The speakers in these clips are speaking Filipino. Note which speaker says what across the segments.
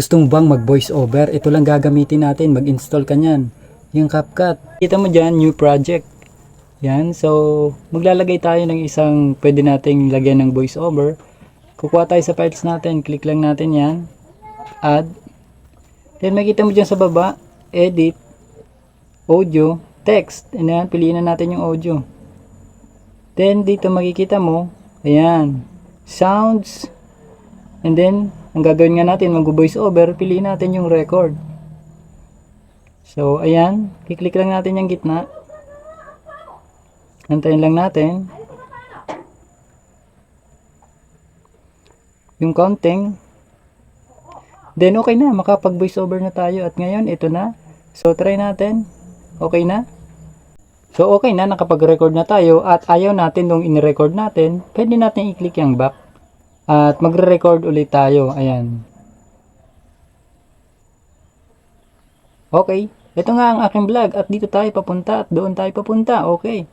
Speaker 1: Gusto mo bang mag voice over? Ito lang gagamitin natin. Mag-install ka niyan. Yung CapCut. Kita mo dyan, new project. Yan. So, maglalagay tayo ng isang pwede nating lagyan ng voice over. Kukuha tayo sa files natin. Click lang natin yan. Add. Then, makita mo dyan sa baba. Edit. Audio. Text. And yan, piliin na natin yung audio. Then, dito makikita mo. Ayan. Sounds. And then, ang gagawin nga natin, mag-voice over, piliin natin yung record. So, ayan. Kiklik lang natin yung gitna. Antayin lang natin. Yung counting. Then, okay na. Makapag-voice over na tayo. At ngayon, ito na. So, try natin. Okay na. So, okay na. Nakapag-record na tayo. At ayaw natin nung in-record natin, pwede natin i-click yung back. At magre-record ulit tayo. Ayan. Okay. Ito nga ang aking vlog. At dito tayo papunta. At doon tayo papunta. Okay.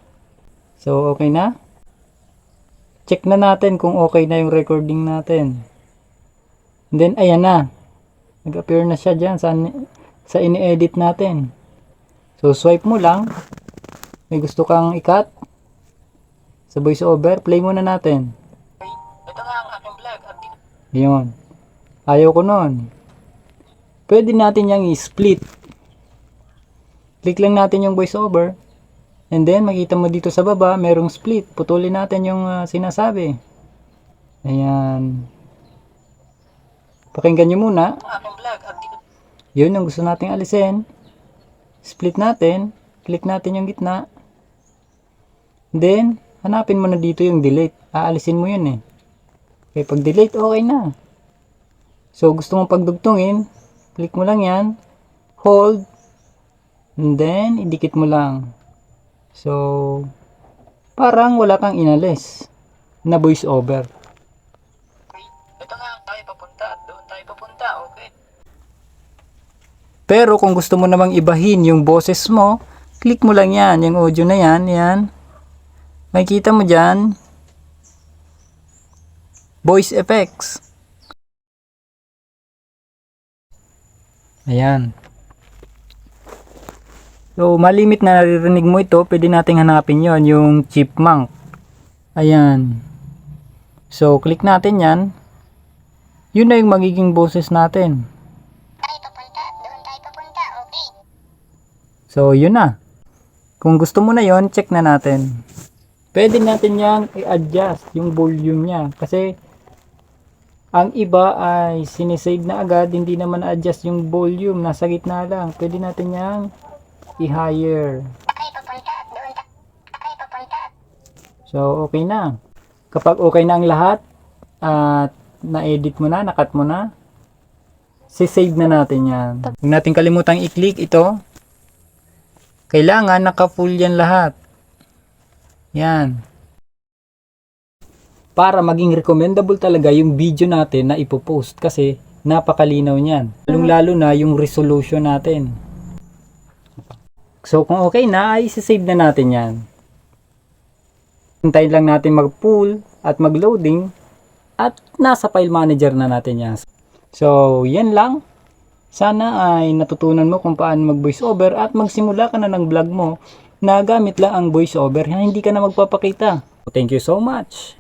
Speaker 1: So, okay na. Check na natin kung okay na yung recording natin. And then, ayan na. Nag-appear na siya dyan sa, sa ini-edit natin. So, swipe mo lang. May gusto kang i-cut. Sa voice over, play muna natin. Yun. Ayaw ko nun. Pwede natin yung i-split. Click lang natin yung voice over. And then, makita mo dito sa baba, merong split. Putulin natin yung ah, sinasabi. Ayan. Pakinggan nyo muna. Yun yung gusto nating alisin. Split natin. Click natin yung gitna. Then, hanapin mo na dito yung delete. Aalisin mo yun eh. Okay, pag delete, okay na. So, gusto mong pagdugtungin, click mo lang yan. Hold. And then, idikit mo lang. So, parang wala kang inalis na voice over. Ito nga, tayo papunta doon tayo papunta, okay? Pero kung gusto mo namang ibahin yung boses mo, click mo lang yan, yung audio na yan, yan. Makikita mo dyan, voice effects. Ayan. So, malimit na naririnig mo ito, pwede nating hanapin yon yung chipmunk. Ayan. So, click natin yan. Yun na yung magiging boses natin.
Speaker 2: tayo papunta, doon tayo papunta, okay.
Speaker 1: So, yun na. Kung gusto mo na yon check na natin. Pwede natin yang i-adjust yung volume niya. Kasi, ang iba ay sinisave na agad, hindi naman adjust yung volume. Nasa gitna lang. Pwede natin yang i-higher. So, okay na. Kapag okay na ang lahat, at na-edit mo na, nakat mo na, sisave na natin yan. Huwag natin kalimutang i-click ito. Kailangan naka-full yan lahat. Yan. Para maging recommendable talaga yung video natin na ipopost kasi napakalinaw niyan. Lalong-lalo na yung resolution natin. So, kung okay na, ay sisave na natin yan. Hintayin lang natin mag-pull at mag-loading at nasa file manager na natin yan. So, yan lang. Sana ay natutunan mo kung paano mag voice over at magsimula ka na ng vlog mo na gamit lang ang voice over na hindi ka na magpapakita. Thank you so much.